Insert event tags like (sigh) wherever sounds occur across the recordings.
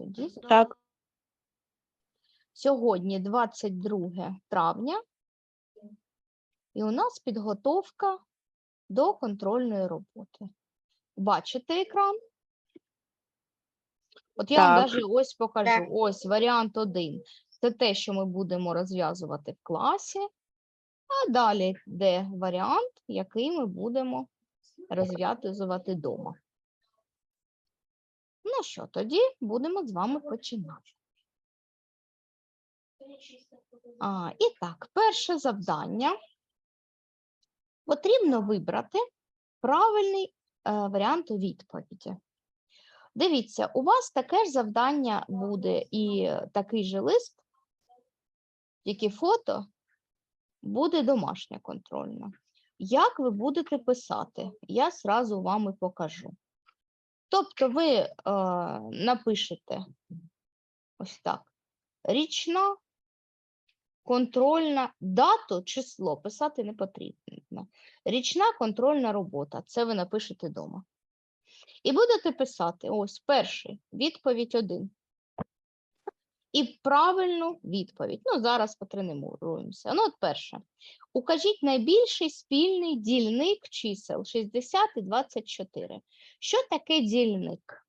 тоді Так. сьогодні 22 травня, і у нас підготовка до контрольної роботи. Бачите екран? От я вам Так. навіть ось покажу. Так. Ось варіант 1. Це те, що ми будемо розв'язувати в класі. А далі йде варіант, який ми будемо розв'язувати вдома. Ну що, тоді будемо з вами починати. А, і так, перше завдання. Потрібно вибрати правильний е, варіант відповіді. Дивіться, у вас таке ж завдання буде і такий же лист, тільки фото буде домашня контрольна. Як ви будете писати, я зразу вам і покажу. Тобто ви е, напишете ось так: річна контрольна дату, число писати не потрібно. Річна контрольна робота. Це ви напишете вдома. І будете писати ось перший, відповідь 1. І правильну відповідь. Ну, зараз потренуємося. Ну, от перше. Укажіть найбільший спільний дільник чисел 60 і 24. Що таке дільник?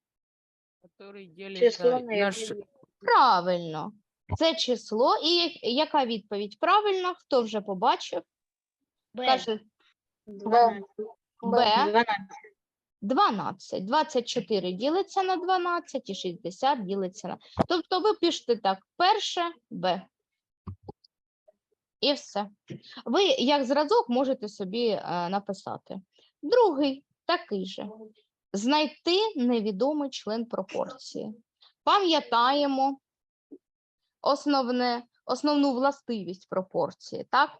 Который на яке Правильно. Це число. І яка відповідь правильна? Хто вже побачив? Каже Б. Б. 12. 24 ділиться на 12 і 60 ділиться на. Тобто ви пишете так: перше Б. І все. Ви як зразок можете собі е, написати. Другий такий же. Знайти невідомий член пропорції. Пам'ятаємо основне, основну властивість пропорції, так?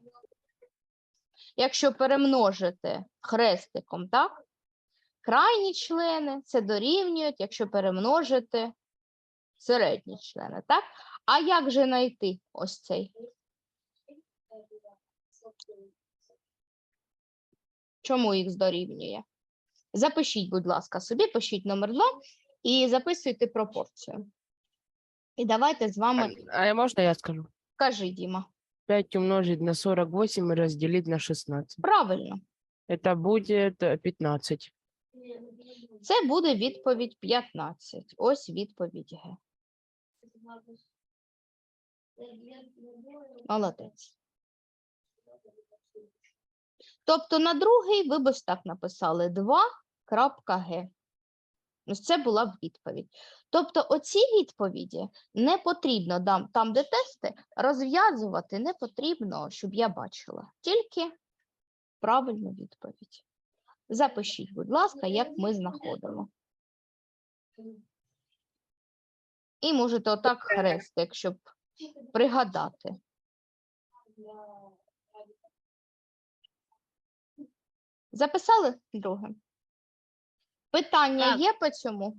Якщо перемножити хрестиком, так? Крайні члени це дорівнюють, якщо перемножити середні члени, так? А як же знайти ось цей? Чому їх дорівнює? Запишіть, будь ласка, собі, пишіть номер 2 і записуйте пропорцію. І давайте з вами А я- можно я скажу? кажи, Діма. 5 умножить на 48 и разделить на 16. Правильно, Это будет э, 15. Це буде відповідь 15. Ось відповідь Г. Молодець. Тобто на другий ви б ось так написали 2.г. Ось це була відповідь. Тобто оці відповіді не потрібно дам- там, де тести, розв'язувати не потрібно, щоб я бачила. Тільки правильну відповідь. Запишіть, будь ласка, як ми знаходимо. І можете отак хрестик, щоб пригадати. Записали друге? Питання Так. є по цьому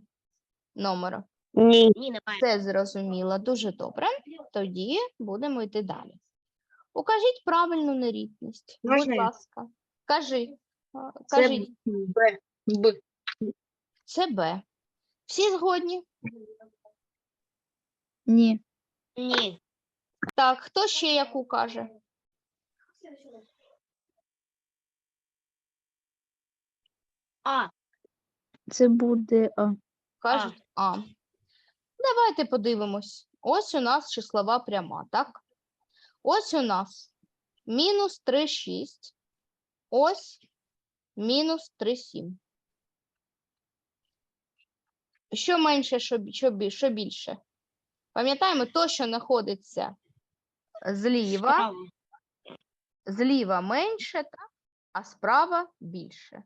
номеру? Не. Ні, немає. Це зрозуміло. Дуже добре. Тоді будемо йти далі. Укажіть правильну нерівність. Будь Можна я? ласка. Кажи. Кажіть, Б. Б. це Б. Всі згодні? Ні. Ні. Так, хто ще яку каже? А. Це буде А. Кажуть А. Давайте подивимось. Ось у нас числова пряма, так? Ось у нас мінус 3,6. Ось мінус 3,7. Що менше, що, бі- що, бі- що більше? Пам'ятаємо, то, що знаходиться зліва, зліва менше, так? а справа більше.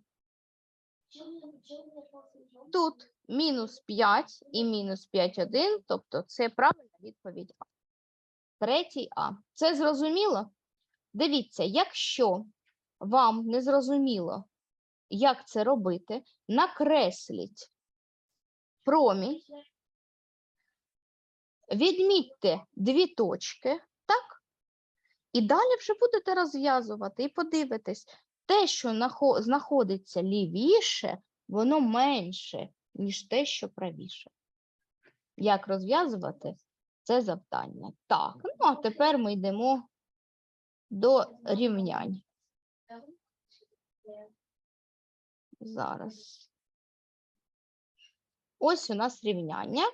Тут мінус 5 і мінус 5,1, тобто це правильна відповідь А. Третій А. Це зрозуміло? Дивіться, якщо вам не зрозуміло, як це робити, накресліть промінь, відмітьте дві точки, так? І далі вже будете розв'язувати і подивитесь, те, що знаходиться лівіше, воно менше, ніж те, що правіше. як розв'язувати це завдання. Так, ну а тепер ми йдемо до рівнянь. Зараз. Ось у нас рівняння.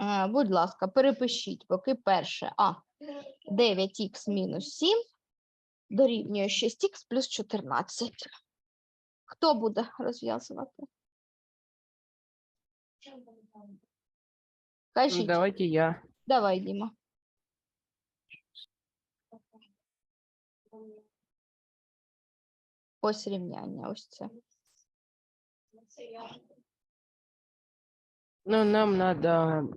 Е, Будь ласка, перепишіть, поки перше. А, 9х мінус 7 дорівнює 6х плюс 14. Хто буде розв'язувати? Кажіть, Давайте я. давай, Діма. Ось рівняння, ось це. Ну, нам надо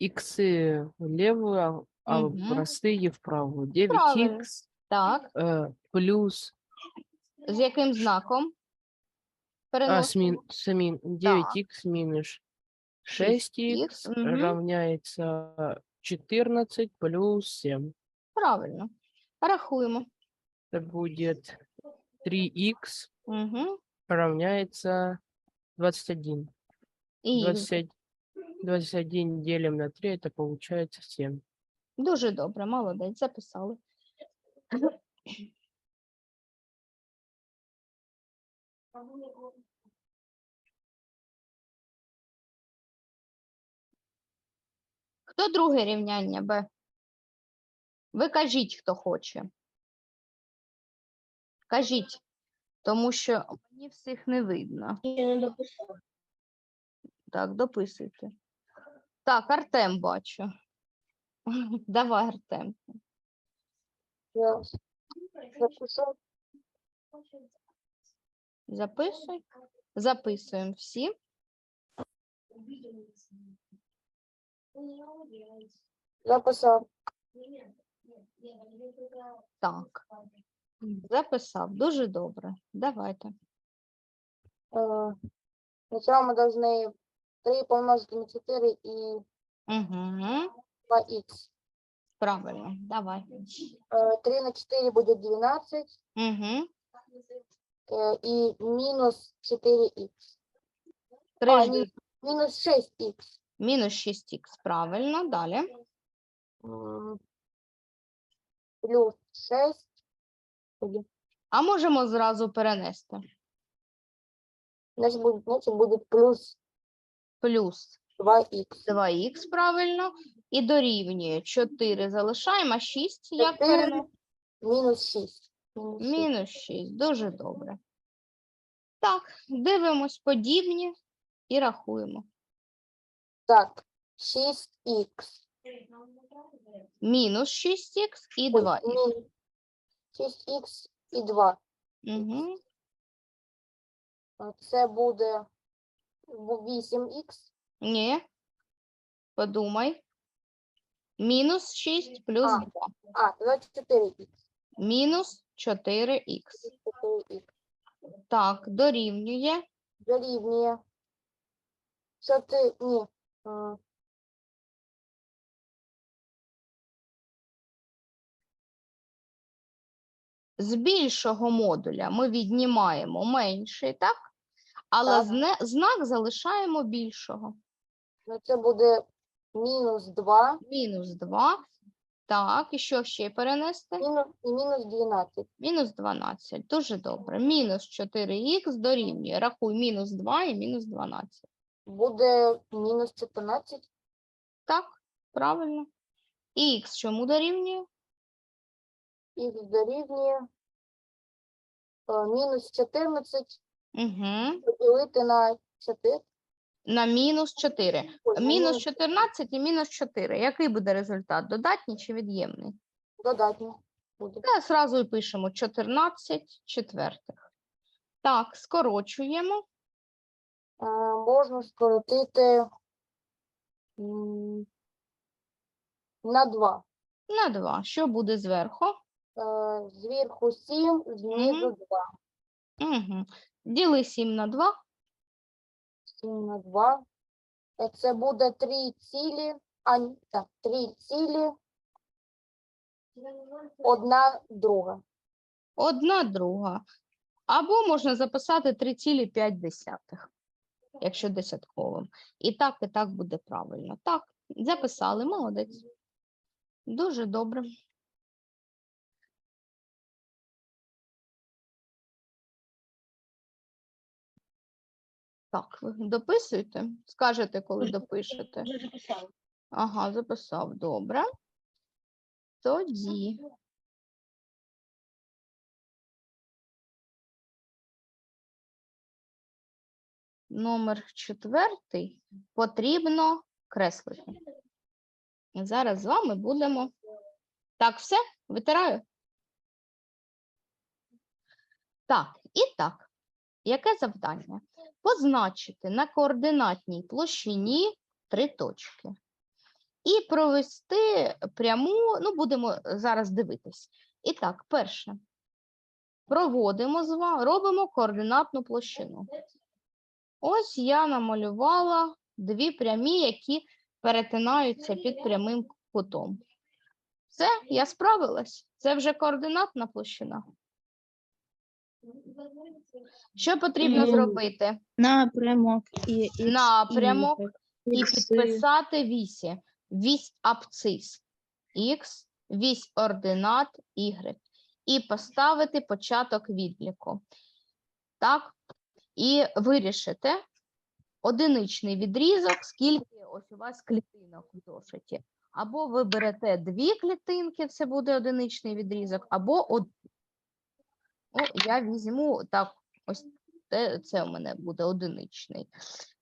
иксы в левую, а- а Мгм. простые вправо. Правильно. 9х Так, э, плюс з яким знаком? а, с Переносимо. мин, с мин, 9х минус 6х 6х, мгм. равняется 14 плюс 7. Правильно. Рахуємо. Это будет 3х Угу. равняется 21. І 20, 21 делим на 3, это получается 7. дуже добре, молодець, записали. Хто друге рівняння Б? Ви кажіть, хто хоче. Кажіть, Тому що мені всіх не видно. Я не дописала. Так, дописуйте. Так, Артем бачу. (laughs) Давай, Артем. Я записав. Записуй. Записуємо всі. Записав. Так. Записав. Дуже добре. Давайте. Э, Сначала мы должны 3 помножить на 4 и Угу. 2х. Правильно. Давай. 3 на 4 будет 12 Угу. э, и минус 4х. Три А, ж- ні. Минус 6х. Мінус 6х. Правильно. Далі. М, Плюс 6. а можемо зразу перенести. Будет, значит будет плюс Плюс 2х. 2х, правильно. І дорівнює 4 залишаємо, а 6 як Чотири. перенести? Минус 6. Мінус 6. Дуже добре. Так, дивимось подібні і рахуємо. Так, 6х. Мінус 6х і 2х. мінус 6х і 2. Угу. Це буде бу- 8х. Ні. Подумай. Мінус 6 плюс А. 2. А, 24х. Мінус 4х. 4х. Так, дорівнює. Дорівнює. 4, ні. З більшого модуля ми віднімаємо менший, так? Але Так. зне- знак залишаємо більшого. Ну, це буде мінус 2 Мінус 2. Так, і що ще перенести? мінус, і мінус 12. Мінус 12. Дуже добре. Мінус 4х дорівнює. Рахуй мінус 2 і мінус 12. Буде мінус 14. Так, правильно. І х чому дорівнює? Х дорівнює а, мінус 14 Угу. поділити на 4. На мінус 4. Ой, на Мінус 14 і мінус 4. Який буде результат? Додатній чи від'ємний? додатньо буде. Та зразу і пишемо 14 четвертих. Так, скорочуємо. А, можна скоротити м, на 2. На 2. Що буде зверху? Зверху 7, знизу 2. Угу. Діли 7 на 2. 7 на 2. Е, Це буде 3 цілі, а ні, так, 3 цілі, одна друга. Одна друга. Або можна записати 3,5. якщо десятковим. І так, і так буде правильно. Так, записали, молодець. Дуже добре. Так, ви дописуєте? Скажете, коли допишете. Ага, записав. Добре. Тоді. Номер четвертий потрібно креслити. Зараз з вами будемо. Так, все, витираю. Так, і так. Яке завдання? Позначити на координатній площині три точки. І провести пряму, ну, будемо зараз дивитись. І так, перше. Проводимо з вами, робимо координатну площину. Ось я намалювала дві прямі, які перетинаються під прямим кутом. Все, я справилась. Це вже координатна площина. Що потрібно Ем, зробити? Напрямок і ікс, і Напрямок і Ікси. підписати вісі. Вісь абцис Х, вісь ординат Y. І поставити початок відліку. Так? І вирішити одиничний відрізок, скільки ось у вас клітинок в зошиті. Або ви берете дві клітинки, це буде одиничний відрізок, або од... О, я візьму так, ось це, це у мене буде одиничний.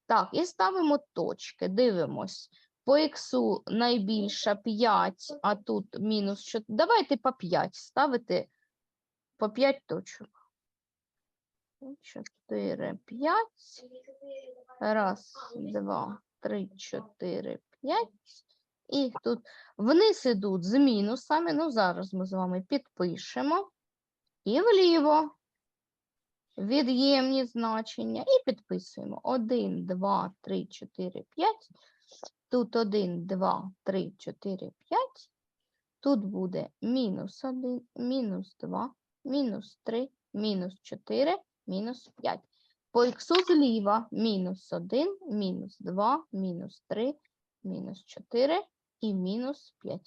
Так, і ставимо точки, дивимось. По іксу найбільша 5, а тут мінус 4. Давайте по 5 ставити по 5 точок. 4, 5. Раз, два, три, чотири, п'ять. І тут вниз ідуть з мінусами. Ну, зараз ми з вами підпишемо. І вліво від'ємні значення і підписуємо 1, 2, 3, 4, 5. Тут 1, 2, 3, 4, 5. Тут буде мінус 1, мінус 2, мінус 3, мінус 4, мінус 5. По іксу зліва мінус 1, мінус 2, мінус 3, мінус 4 і мінус 5.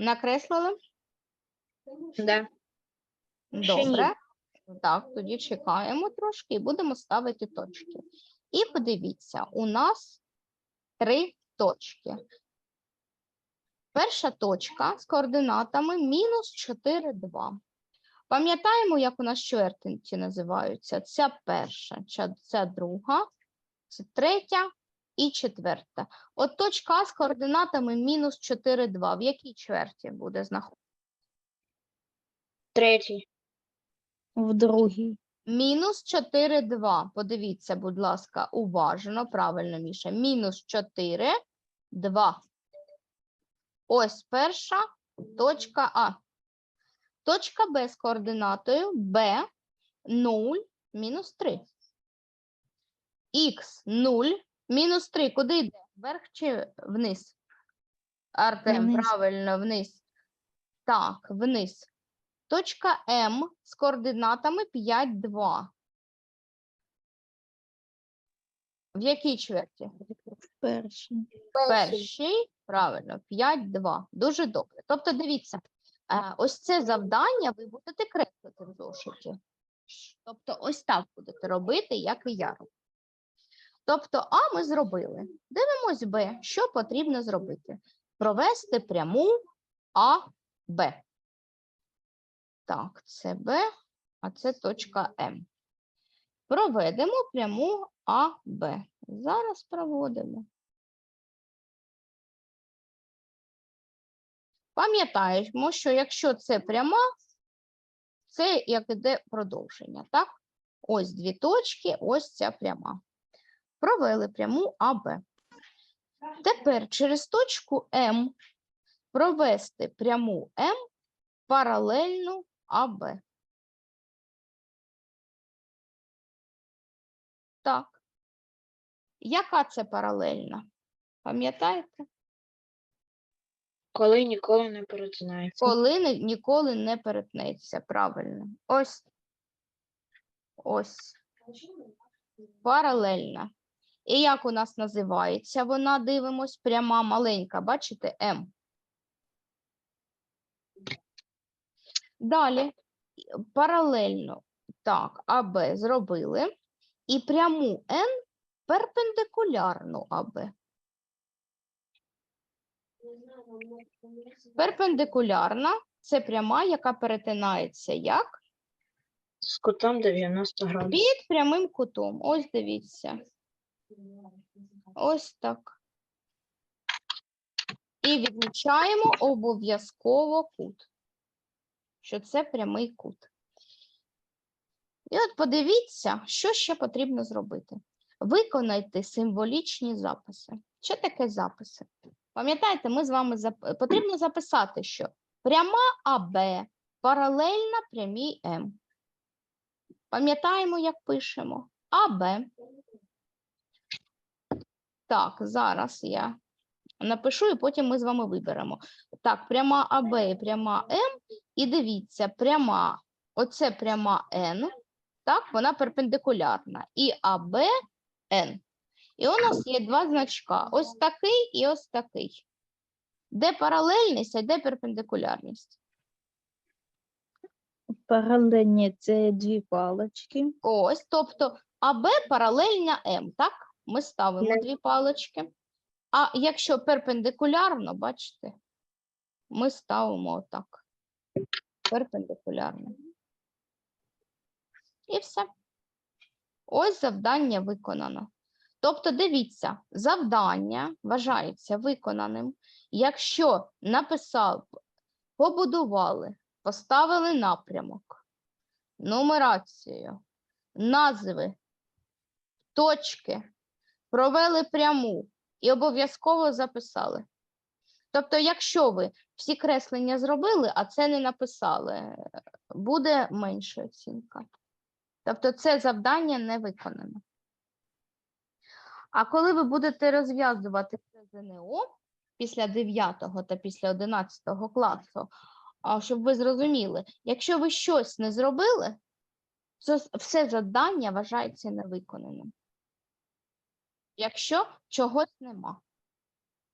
Накреслили? Да. Добре. Так, тоді чекаємо трошки і будемо ставити точки. І подивіться, у нас три точки. Перша точка з координатами мінус 4, 2. Пам'ятаємо, як у нас чвертинці називаються? Ця перша, ця, друга, це третя і четверта. От точка А з координатами мінус 4, 2. В якій чверті буде знаходитися? Третій. в другій. Мінус 4, 2. Подивіться, будь ласка, уважно, правильно, Міша. Мінус 4, 2. Ось перша точка А. Точка Б з координатою Б 0, мінус 3. Х 0, мінус 3. Куди йде? Вверх чи вниз? Артем, Вниз. правильно, вниз. Так, вниз. Точка М з координатами 5, 2. В якій чверті? В першій. Перший, правильно, 5, 2. Дуже добре. Тобто, дивіться, е, ось це завдання ви будете креслити в зошиті. Тобто, ось так будете робити, як і я роблю. Тобто, А ми зробили. Дивимось Б. Що потрібно зробити? Провести пряму А, Б. Так, це Б, а це точка М. Проведемо пряму А, Б. Зараз проводимо. Пам'ятаємо, що якщо це пряма, це як іде продовження, так? Ось дві точки, ось ця пряма. Провели пряму АБ. Тепер через точку М провести пряму М паралельну АБ. Так. Яка це паралельна? Пам'ятаєте? Коли ніколи не перетинається. Коли ни- ніколи не перетнеться. Правильно. Ось. Ось. Паралельна. І як у нас називається вона? Дивимось, пряма маленька, бачите, М. Далі паралельно. Так, АБ зробили. І пряму N перпендикулярну АБ. Перпендикулярна це пряма, яка перетинається як? З кутом 90 градусів. Під прямим кутом. Ось дивіться. Ось так. І відмічаємо обов'язково кут, що це прямий кут. І от подивіться, що ще потрібно зробити. Виконайте символічні записи. Що таке записи? Пам'ятаєте, ми з вами зап... потрібно записати, що пряма АБ паралельна прямій М. Пам'ятаємо, як пишемо. АБ. Так, зараз я напишу, і потім ми з вами виберемо. Так, пряма АБ і пряма М. І дивіться, пряма, оце пряма N, так, вона перпендикулярна. І АБ N. І у нас є два значка: ось такий і ось такий. Де паралельність, а де перпендикулярність? Паралельні це дві палички. Ось, тобто АБ паралельна М, так? Ми ставимо дві палички. А якщо перпендикулярно, бачите, ми ставимо отак. Перпендикулярно. І все. Ось завдання виконано. Тобто, дивіться, завдання вважається виконаним, якщо написав, побудували, поставили напрямок, нумерацію, назви, точки, провели пряму і обов'язково записали. Тобто, якщо ви всі креслення зробили, а це не написали, буде менша оцінка. Тобто, це завдання не виконано. А коли ви будете розв'язувати це ЗНО після 9 та після 11 класу, щоб ви зрозуміли, якщо ви щось не зробили, все завдання вважається невиконаним. Якщо чогось нема.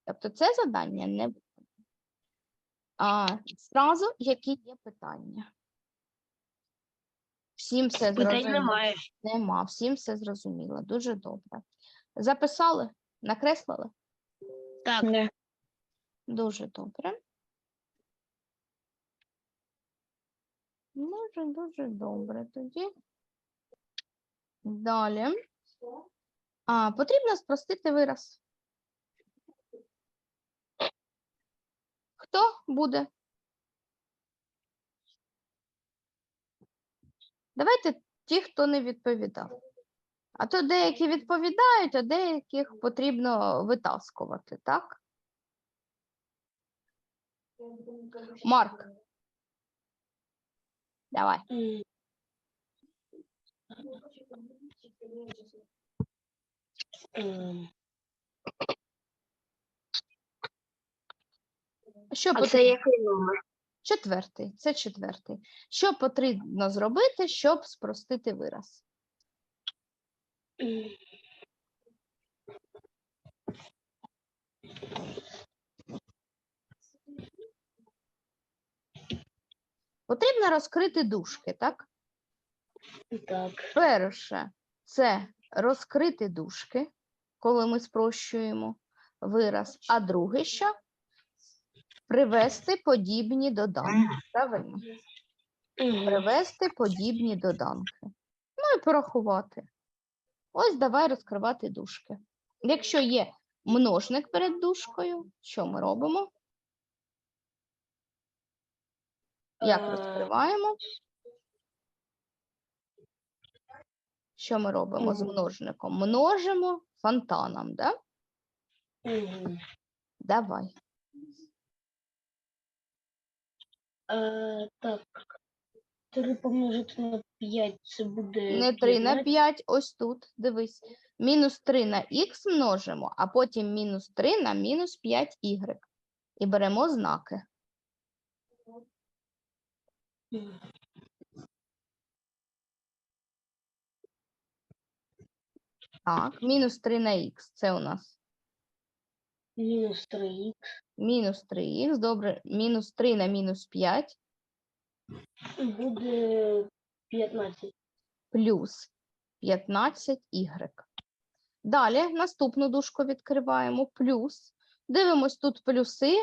Тобто це завдання не. А зразу, які є питання? Всім все зрозуміло? Нема, всім все зрозуміло. Дуже добре. Записали? Накреслили? Так. Не. Дуже добре. Дуже, дуже добре тоді. Далі. А, потрібно спростити вираз. Хто буде? Давайте ті, хто не відповідав. А то деякі відповідають, а деяких потрібно витаскувати, так? Марк. Давай. М, м. Що А це потрібно? який номер? Четвертий. Це четвертий. Що потрібно зробити, щоб спростити вираз? М, Потрібно розкрити дужки, так? Так. Перше це розкрити дужки, коли ми спрощуємо вираз. А друге що? Привести подібні доданки. Правильно? Привести подібні доданки. Ну і порахувати. Ось давай розкривати дужки. Якщо є множник перед дужкою, що ми робимо? Як Е, розкриваємо? Що ми робимо з множником? Множимо фонтаном, да? Мгм. Давай. Е, Так. 3 помножити на 5 це буде. Не 3 на 15. 5, ось тут, дивись. Мінус 3 на х множимо, а потім мінус 3 на мінус 5y. І беремо знаки. Так, мінус 3 на х це у нас Мінус 3х мінус 3х, добре, мінус 3 на мінус 5 буде 15. плюс 15y. Далі наступну дужку відкриваємо плюс. Дивимось тут плюси,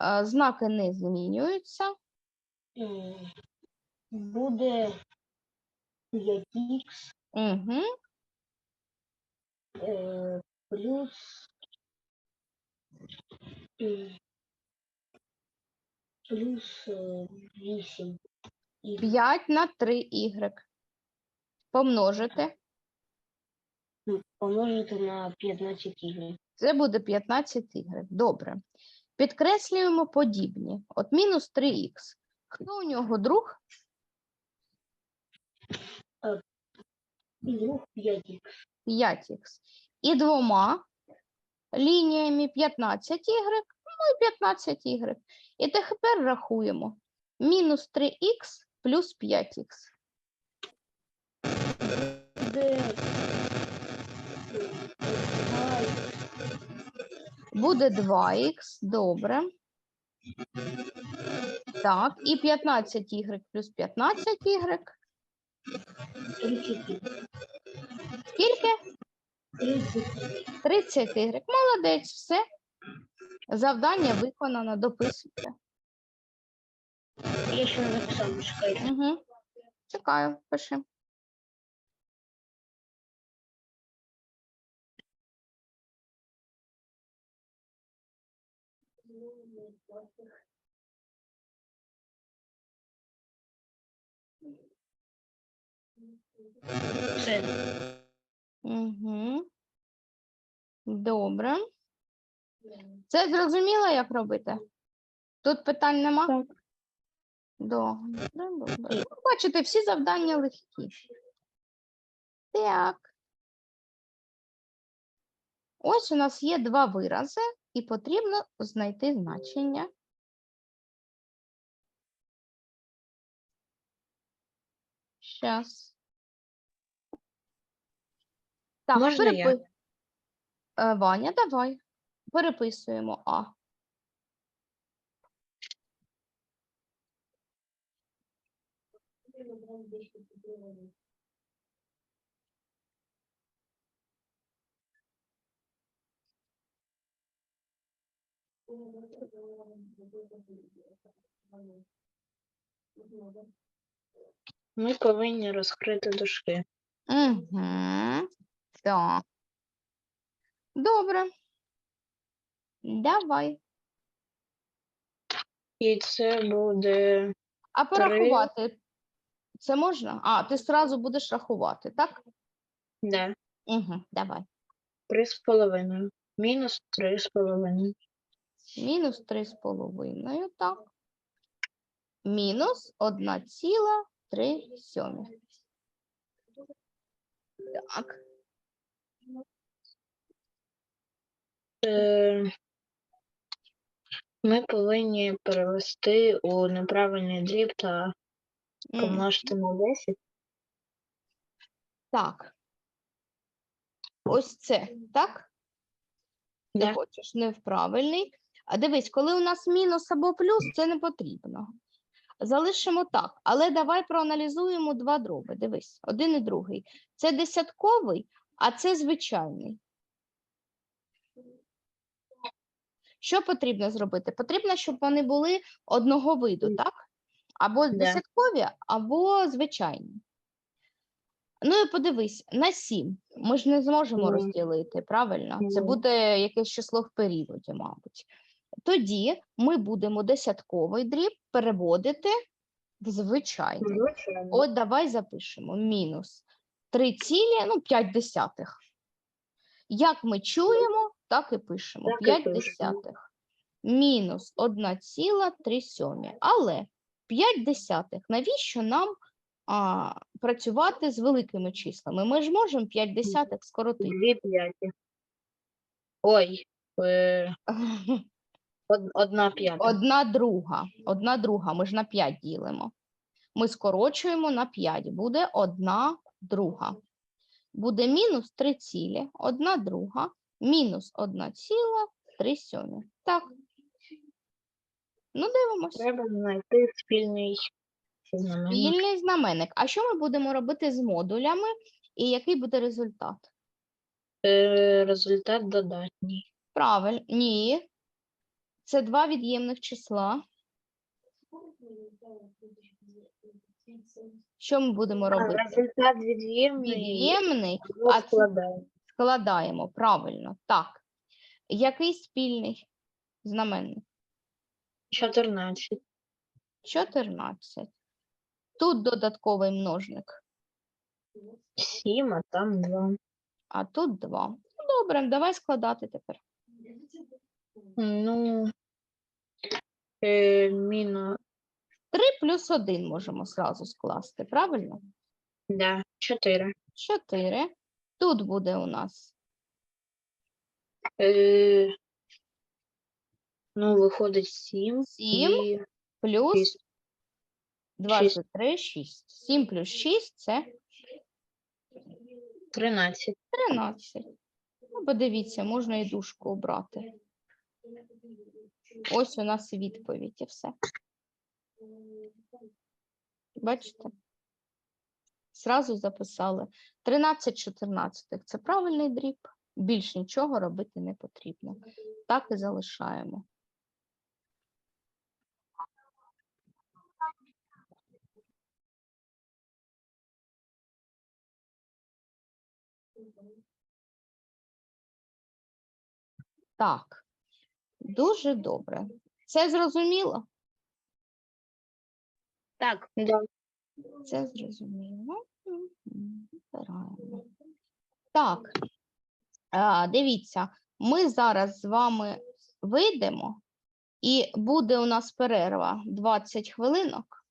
е, знаки не змінюються. Буде 5х Угу. Е, плюс м, плюс е, 8. І 5 на 3y. Помножити. помножити на 15 ігри. Це буде 15y. Добре. Підкреслюємо подібні. От мінус 3х. Хто у нього друг? І друг 5х. 5х. І двома лініями 15y, ну і 15y. І тепер рахуємо. Мінус 3х плюс 5х. Буде е, 2х, добре. Так, і 15y плюс 15y. 30. Скільки? 30. 30y. Молодець, все. Завдання виконано, дописуйте. Я ще не записав, чекайте. Угу. Чекаю, пиши. Все. Угу. Добре. Це зрозуміло, як робити? Тут питань нема? Так. Добре, добре. Бачите, всі завдання легкі. Так. Ось у нас є два вирази, і потрібно знайти значення. Щас. Так, Можна я? перепи- Е, Ваня, давай. Переписуємо А. Ми повинні розкрити дужки. Угу. Так. Добре. Давай. І це буде А порахувати це можна? А, ти одразу будеш рахувати, так? да, Угу. Давай. три з половиною. Мінус три з половиною. Мінус 3,5, так. Мінус 1,3 сьомі. Так. Е, Ми повинні перевести у неправильний дріб та помножити на 10. Так. Ось це, так? Ти Да. хочеш не в правильний. А дивись, коли у нас мінус або плюс, це не потрібно. Залишимо так, але давай проаналізуємо два дроби. Дивись, один і другий. Це десятковий, а це звичайний. Що потрібно зробити? Потрібно, щоб вони були одного виду, так? Або десяткові, або звичайні. Ну і подивись, на 7 ми ж не зможемо розділити, правильно? Це буде якесь число в періоді, мабуть. Тоді ми будемо десятковий дріб переводити в звичайний. От давай запишемо мінус 3 цілі, ну 5 десятих. Як ми чуємо, так і пишемо. Так і 5 пишемо. десятих. Мінус 1,3 сьомі. Але 5 десятих. Навіщо нам а, працювати з великими числами? Ми ж можемо 5 десятих скоротити. Дві п'яті. Ой, е, (laughs) од- одна п'ята. Одна друга. Одна друга. Ми ж на 5 ділимо. Ми скорочуємо на 5. Буде одна друга. буде мінус 3 цілі, 1 друга, мінус 1 ціла, 3 сьомі. Так. Ну, дивимося. Треба знайти спільний знаменник. Спільний знаменник. А що ми будемо робити з модулями і який буде результат? Е, Результат додатній. Правильно, ні. Це два від'ємних числа. Що ми будемо робити? Результат від'ємний. Від'ємний а а це- складаємо. Правильно, так. Який спільний знаменник? 14. 14. Тут додатковий множник, 7, а там 2. а тут 2. Ну, добре, давай складати тепер. Ну, е, мінус, 3 плюс 1 можемо зразу скласти, правильно? да, 4. 4. Тут буде у нас Е, ну, виходить 7. Сім. І плюс шість. 23, 6. 7 плюс 6 – це 13. 13. Ну, подивіться, можна і дужку обрати. Ось у нас відповідь і все. Бачите? Зразу записали. 13 14 це правильний дріб. Більш нічого робити не потрібно. Так і залишаємо. Так, дуже добре. Це зрозуміло? Так, да. Це зрозуміло. Збираємо. Так, дивіться, ми зараз з вами вийдемо, і буде у нас перерва 20 хвилинок.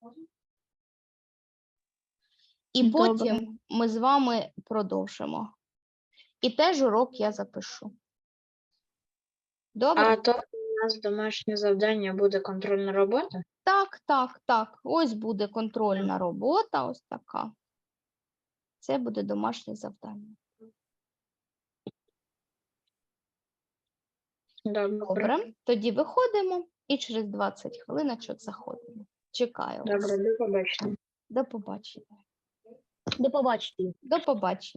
І Добре. потім ми з вами продовжимо. І теж урок я запишу. Добре? А то у нас домашнє завдання буде контрольна робота. Так, так, так. Ось буде контрольна робота, ось така. Це буде домашнє завдання. Добре. Добре, тоді виходимо і через 20 хвилиночок заходимо. Чекаю вас. Добре, до побачення. До побачення. До побачення. До побачення.